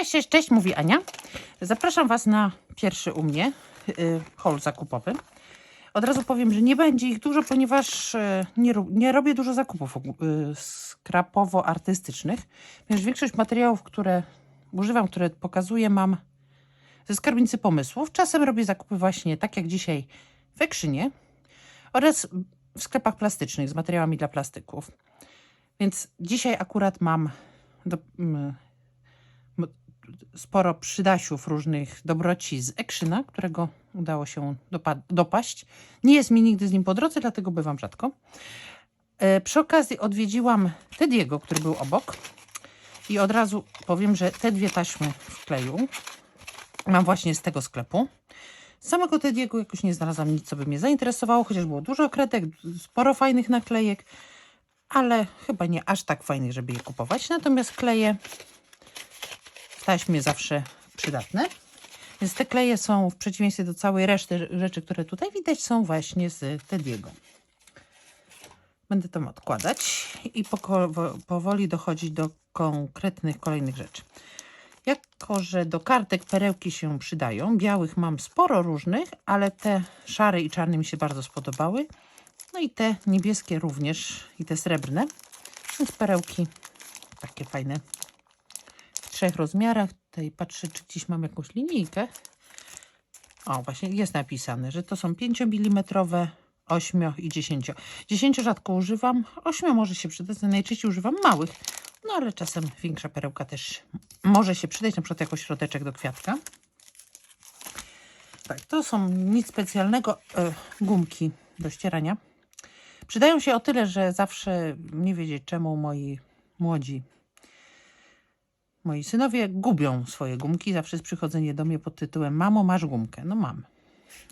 Cześć, cześć, cześć, mówi Ania. Zapraszam Was na pierwszy u mnie y, haul zakupowy. Od razu powiem, że nie będzie ich dużo, ponieważ y, nie, nie robię dużo zakupów y, skrapowo-artystycznych, ponieważ większość materiałów, które używam, które pokazuję, mam ze skarbnicy pomysłów. Czasem robię zakupy właśnie tak jak dzisiaj w Ekrzynie oraz w sklepach plastycznych z materiałami dla plastyków. Więc dzisiaj akurat mam do, m- sporo przydasiów różnych dobroci z Ekrzyna, którego udało się dopa- dopaść. Nie jest mi nigdy z nim po drodze, dlatego bywam rzadko. E, przy okazji odwiedziłam Tediego, który był obok. I od razu powiem, że te dwie taśmy w kleju mam właśnie z tego sklepu. Samego Tediego jakoś nie znalazłam nic, co by mnie zainteresowało, chociaż było dużo kredek, sporo fajnych naklejek, ale chyba nie aż tak fajnych, żeby je kupować. Natomiast kleje taśmie zawsze przydatne. Więc te kleje są w przeciwieństwie do całej reszty rzeczy, które tutaj widać, są właśnie z Tediego. Będę tam odkładać i powoli dochodzić do konkretnych kolejnych rzeczy. Jako, że do kartek perełki się przydają, białych mam sporo różnych, ale te szare i czarne mi się bardzo spodobały. No i te niebieskie również, i te srebrne. Więc perełki takie fajne trzech rozmiarach. Tutaj patrzę, czy gdzieś mam jakąś linijkę. O, właśnie jest napisane, że to są 5 mm, 8 i 10. 10 rzadko używam, 8 może się przydać, najczęściej używam małych, no ale czasem większa perełka też może się przydać, na przykład jako środeczek do kwiatka. Tak, to są nic specjalnego, e, gumki do ścierania. Przydają się o tyle, że zawsze nie wiedzieć czemu moi młodzi Moi synowie gubią swoje gumki. Zawsze jest przychodzenie do mnie pod tytułem Mamo, masz gumkę? No mam.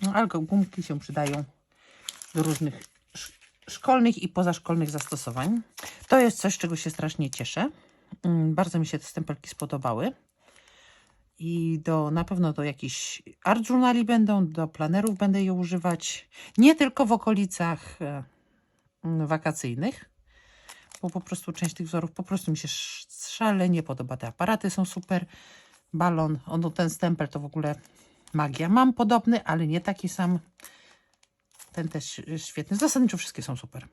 No, ale gumki się przydają do różnych sz- szkolnych i pozaszkolnych zastosowań. To jest coś, czego się strasznie cieszę. Mm, Bardzo mi się te stempelki spodobały. I do, na pewno do jakichś art journali będą, do planerów będę je używać. Nie tylko w okolicach e, mm, wakacyjnych bo po prostu część tych wzorów po prostu mi się szalenie podoba. Te aparaty są super. Balon, ono, ten stempel to w ogóle magia. Mam podobny, ale nie taki sam. Ten też świetny. Zasadniczo wszystkie są super.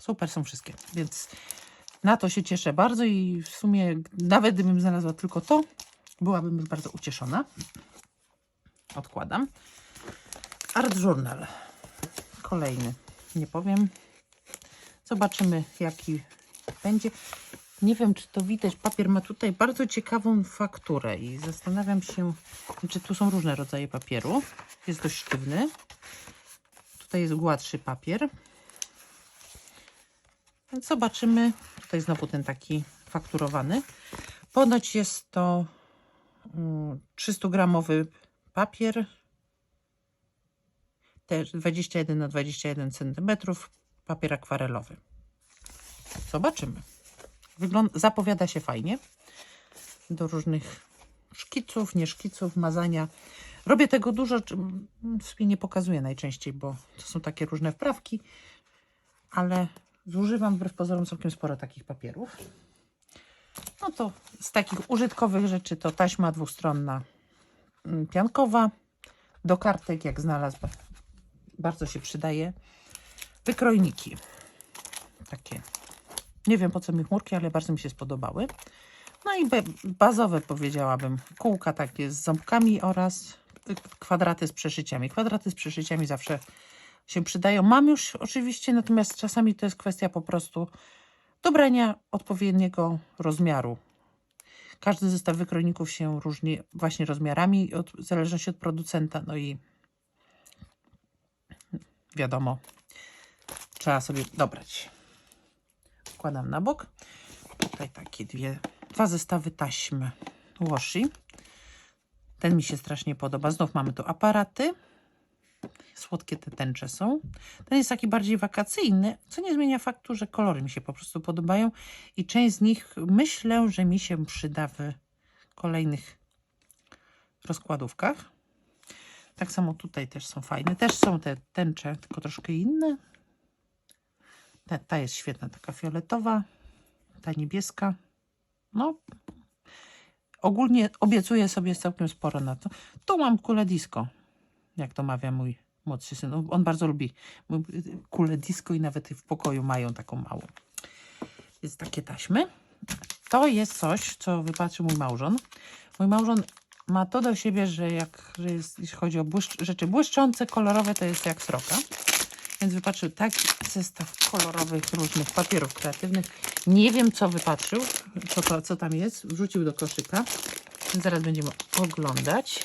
Super są wszystkie, więc na to się cieszę bardzo i w sumie nawet gdybym znalazła tylko to, byłabym już bardzo ucieszona. Odkładam. Art Journal. Kolejny. Nie powiem. Zobaczymy, jaki będzie. Nie wiem, czy to widać. Papier ma tutaj bardzo ciekawą fakturę i zastanawiam się, czy tu są różne rodzaje papieru. Jest dość sztywny. Tutaj jest gładszy papier. Zobaczymy. Tutaj znowu ten taki fakturowany. Ponoć jest to mm, 300-gramowy papier. Też 21 na 21 cm. Papier akwarelowy. Zobaczymy. Wygląda, zapowiada się fajnie. Do różnych szkiców, nie szkiców, mazania. Robię tego dużo, w sumie nie pokazuję najczęściej, bo to są takie różne wprawki, ale zużywam wbrew pozorom całkiem sporo takich papierów. No to z takich użytkowych rzeczy to taśma dwustronna mm, piankowa. Do kartek, jak znalazł, ba- bardzo się przydaje. Wykrojniki. Takie. Nie wiem po co mi chmurki, ale bardzo mi się spodobały. No i bazowe powiedziałabym. Kółka takie z ząbkami oraz kwadraty z przeszyciami. Kwadraty z przeszyciami zawsze się przydają. Mam już oczywiście, natomiast czasami to jest kwestia po prostu dobrania odpowiedniego rozmiaru. Każdy zestaw wykrojników się różni właśnie rozmiarami, od, w zależności od producenta. No i wiadomo, trzeba sobie dobrać. Wkładam na bok. Tutaj takie dwie, dwa zestawy taśmy washi. Ten mi się strasznie podoba. Znów mamy tu aparaty. Słodkie te tęcze są. Ten jest taki bardziej wakacyjny, co nie zmienia faktu, że kolory mi się po prostu podobają i część z nich myślę, że mi się przyda w kolejnych rozkładówkach. Tak samo tutaj też są fajne. Też są te tęcze, tylko troszkę inne. Ta, ta jest świetna, taka fioletowa. Ta niebieska. No, ogólnie obiecuję sobie całkiem sporo na to. Tu mam kulę disco, jak to mawia mój młodszy syn. On- bardzo lubi kulę disco i nawet w pokoju mają taką małą. Jest takie taśmy. To jest coś, co wypatrzył mój małżon. Mój małżon ma to do siebie, że jak że jest, jeśli chodzi o rzeczy błyszczące, kolorowe, to jest jak sroka. Więc wypatrzył taki zestaw kolorowych różnych papierów kreatywnych. Nie wiem, co wypatrzył, co, to, co tam jest. Wrzucił do koszyka. Więc zaraz będziemy oglądać.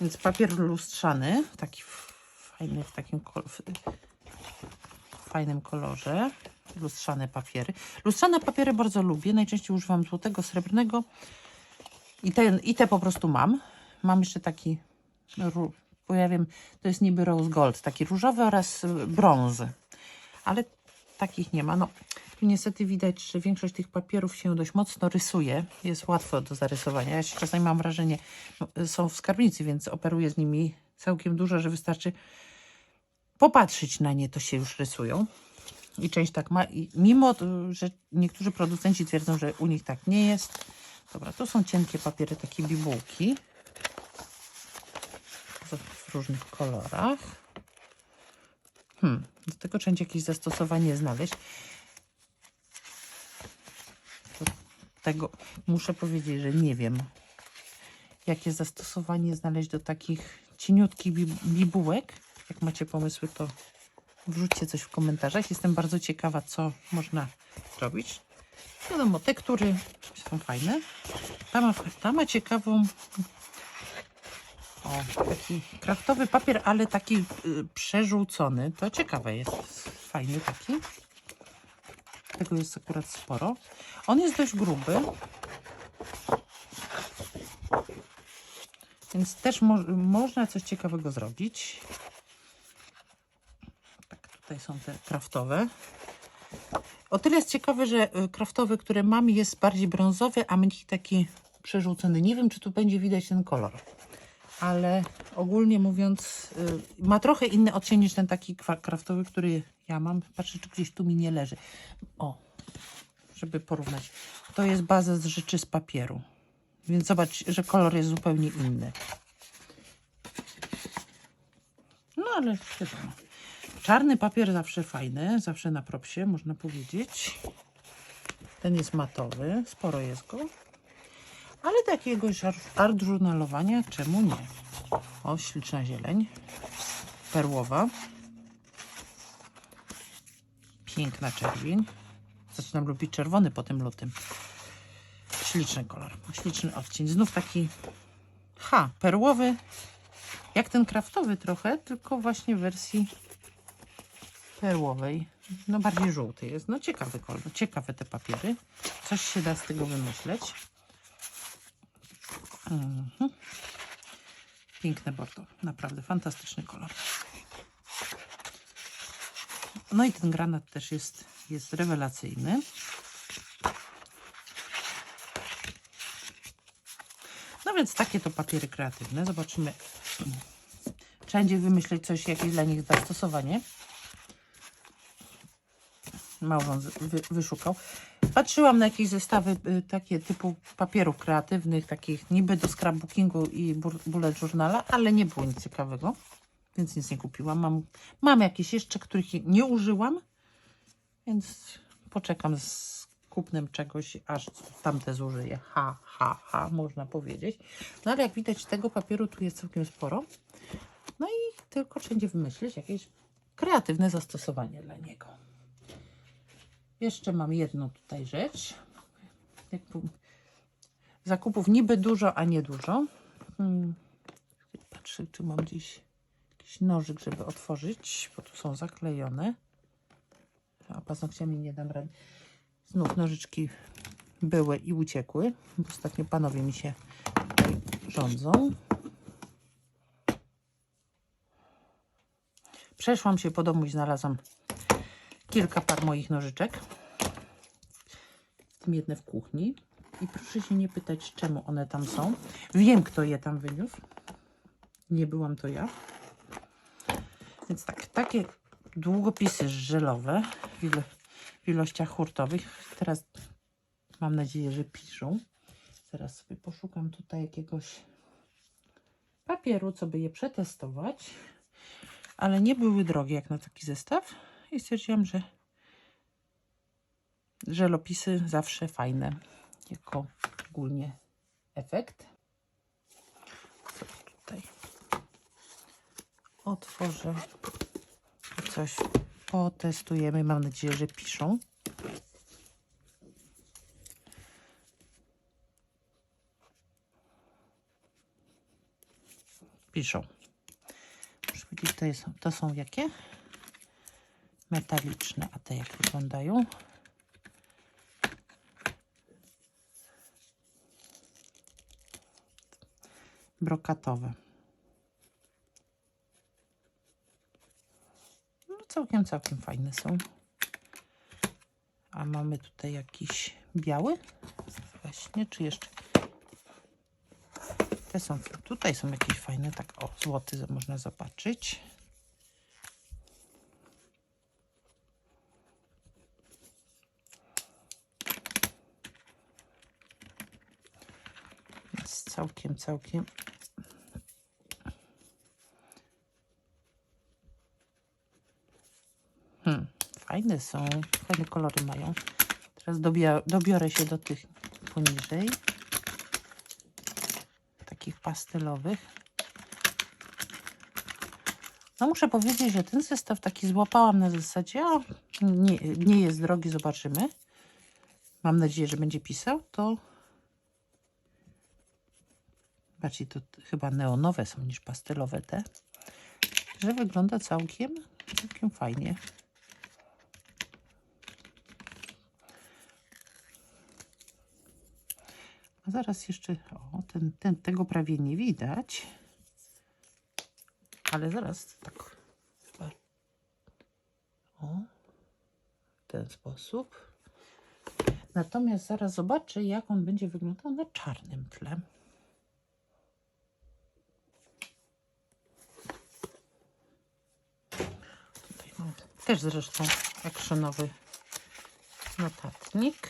Więc papier lustrzany, taki fajny, w takim w fajnym kolorze. Lustrzane papiery. Lustrzane papiery bardzo lubię. Najczęściej używam złotego, srebrnego. I te, I te po prostu mam. Mam jeszcze taki, bo ja wiem, to jest niby rose gold, taki różowy oraz y, brązy. Ale takich nie ma. No, tu niestety widać, że większość tych papierów się dość mocno rysuje. Jest łatwo do zarysowania. Ja się czasami mam wrażenie, no, są w skarbnicy, więc operuję z nimi całkiem dużo, że wystarczy popatrzeć na nie, to się już rysują. I część tak ma. I mimo, y, że niektórzy producenci twierdzą, że u nich tak nie jest. Dobra, to są cienkie papiery, takie bibułki. W- różnych kolorach. Hmm, do tego trzeba jakieś zastosowanie znaleźć. Do tego muszę powiedzieć, że nie wiem, jakie zastosowanie znaleźć do takich cieniutkich bi- bibułek. Jak macie pomysły, to wrzućcie coś w komentarzach. Jestem bardzo ciekawa, co można zrobić. Wiadomo, tektury są fajne. Ta ma, ta ma ciekawą o, taki kraftowy papier, ale taki y, przerzucony. To ciekawe jest. Fajny taki. Tego jest akurat sporo. On jest dość gruby. Więc też mo można coś ciekawego zrobić. Tak, tutaj są te kraftowe. O tyle jest ciekawe, że y, kraftowy, który mam, jest bardziej brązowy, a mniej taki przerzucony. Nie wiem, czy tu będzie widać ten kolor, ale ogólnie mówiąc, y, ma trochę inny odcień niż ten taki kraftowy, który ja mam. Patrzę, czy gdzieś tu mi nie leży. O, żeby porównać. To jest baza z rzeczy z papieru. Więc zobacz, że kolor jest zupełnie inny. No ale wiadomo. Czarny papier zawsze fajny, zawsze na propsie, można powiedzieć. Ten jest matowy, sporo jest go. Ale do jakiegoś ar- art żurnalowania, czemu nie? O, śliczna zieleń. Perłowa. Piękna czerwień. Zaczynam lubić czerwony po tym lutym. Śliczny kolor, śliczny odcień. Znów taki, ha, perłowy, jak ten kraftowy trochę, tylko właśnie w wersji perłowej. No bardziej żółty jest. No ciekawy kolor, ciekawe te papiery. Coś się da z tego wymyśleć. Mhm. Piękne bordo, naprawdę fantastyczny kolor. No i ten granat też jest, jest rewelacyjny. No więc takie to papiery kreatywne. Zobaczymy. Trzeba będzie wymyślić coś, jakieś dla nich zastosowanie. Małżon wyszukał. Patrzyłam na jakieś zestawy y, takie typu papierów kreatywnych, takich niby do scrapbookingu i bullet journala, ale nie było nic ciekawego, więc nic nie kupiłam. Mam, mam jakieś jeszcze, których nie użyłam, więc poczekam z kupnem czegoś, aż tamte zużyję. Ha, ha, ha, można powiedzieć. No ale jak widać, tego papieru tu jest całkiem sporo. No i tylko wszędzie wymyślić jakieś kreatywne zastosowanie dla niego. Jeszcze mam jedną tutaj rzecz. Zakupów niby dużo, a nie dużo. Hmm. Patrzę, czy mam gdzieś jakiś nożyk, żeby otworzyć, bo tu są zaklejone. A paznokciami nie dam rady. Znów nożyczki były i uciekły, ostatnio panowie mi się rządzą. Przeszłam się po domu i znalazłam kilka par moich nożyczek. W tym jedne w kuchni. I proszę się nie pytać, czemu one tam są. Wiem, kto je tam wyniósł. Nie byłam to ja. Więc tak, takie długopisy żelowe w, ilo- w ilościach hurtowych. Teraz mam nadzieję, że piszą. Zaraz sobie poszukam tutaj jakiegoś papieru, co by je przetestować. Ale nie były drogie jak na taki zestaw. I stwierdziłam, że żelopisy zawsze fajne jako ogólnie efekt. Co tutaj? Otworzę coś, potestujemy. Mam nadzieję, że piszą. Piszą. Muszę powiedzieć, to, jest, to są jakie? Metaliczne, a te jak wyglądają? brokatowe. No całkiem, całkiem fajne są. A mamy tutaj jakiś biały? Właśnie, czy jeszcze? Te są, tutaj są jakieś fajne, tak o, złoty można zobaczyć. Jest całkiem, całkiem Hmm, fajne są, fajne kolory mają. Teraz dobiorę się do tych poniżej. Takich pastelowych. No muszę powiedzieć, że ten zestaw taki złapałam na zasadzie, o, nie, nie jest drogi, zobaczymy. Mam nadzieję, że będzie pisał, to bardziej to chyba neonowe są niż pastelowe te, że wygląda całkiem, całkiem fajnie. A zaraz jeszcze, o, ten, ten, tego prawie nie widać. Ale zaraz tak. chyba- O, w ten sposób. Natomiast zaraz zobaczę, jak on będzie wyglądał na czarnym tle. Tutaj mam też zresztą actionowy notatnik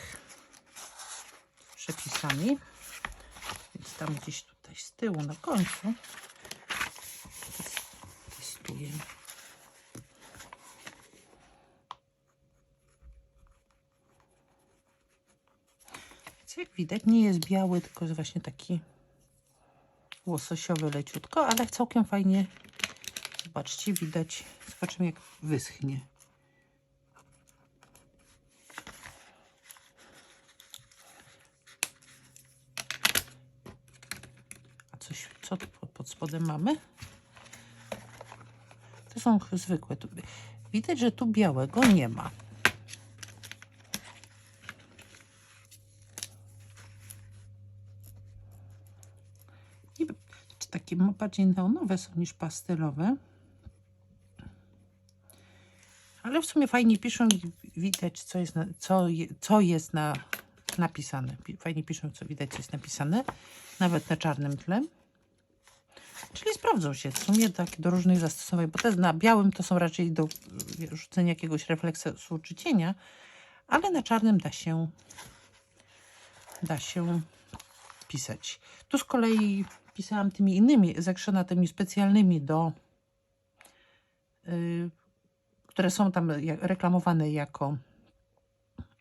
z przepisami. Więc tam gdzieś tutaj z tyłu na końcu testuję. Więc jak widać nie jest biały, tylko jest właśnie taki łososiowy leciutko, ale całkiem fajnie. Zobaczcie, widać. Zobaczymy jak wyschnie. A coś, co pod- pod spodem mamy? To są zwykłe. Widać, że tu białego nie ma. Takie bardziej neonowe są niż pastelowe. Ale w sumie fajnie piszą i widać, co jest, na, co, je, co jest na, napisane. Pi- Fajnie piszą, co widać, co jest napisane. Nawet na czarnym tle. Czyli sprawdzą się w sumie tak do różnych zastosowań, bo te na białym to są raczej do rzucenia jakiegoś refleksu czy cienia, ale na czarnym da się da się pisać. Tu z kolei pisałam tymi innymi tymi specjalnymi do y, które są tam reklamowane jako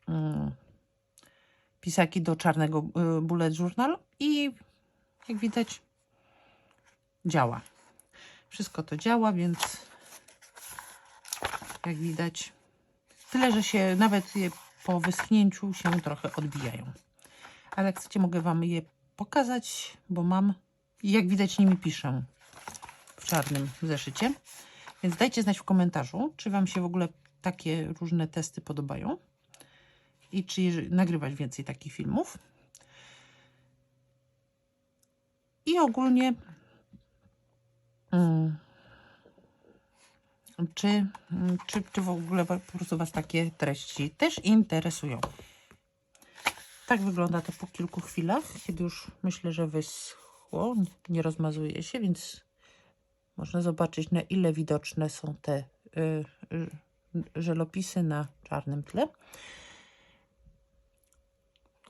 y, pisaki do czarnego y, bullet journal i jak widać działa. Wszystko to działa, więc jak widać, tyle, że się nawet je po wyschnięciu się trochę odbijają. Ale jak chcecie, mogę Wam je pokazać, bo mam jak widać nimi piszę w czarnym zeszycie. Więc dajcie znać w komentarzu, czy Wam się w ogóle takie różne testy podobają i czy nagrywać więcej takich filmów. I ogólnie Mm. Czy, mm, czy, czy w ogóle po prostu Was takie treści też interesują? Tak wygląda to po kilku chwilach, kiedy już myślę, że wyschło, nie rozmazuje się, więc można zobaczyć, na ile widoczne są te y, y, żelopisy na czarnym tle.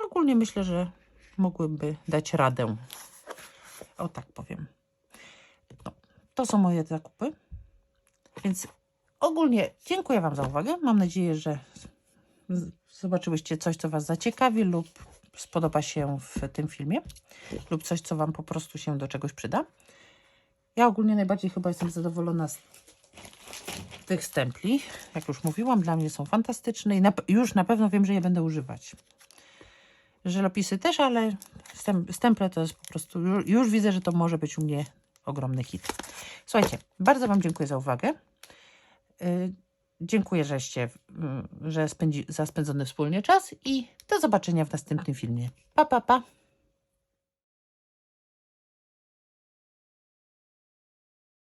Ogólnie myślę, że mogłyby dać radę. O tak powiem. No, to są moje zakupy. Więc ogólnie dziękuję Wam za uwagę. Mam nadzieję, że zobaczyłyście coś, co Was zaciekawi lub spodoba się w tym filmie, lub coś, co Wam po prostu się do czegoś przyda. Ja ogólnie najbardziej chyba jestem zadowolona z tych stempli. Jak już mówiłam, dla mnie są fantastyczne i na, już na pewno wiem, że je będę używać. Żelopisy też, ale stem- stemple to jest po prostu, już, już widzę, że to może być u mnie ogromny hit. Słuchajcie, bardzo Wam dziękuję za uwagę. Y, Dziękuję, żeście, y, że spędzi, za spędzony wspólnie czas i do zobaczenia w następnym filmie. Pa, pa, pa.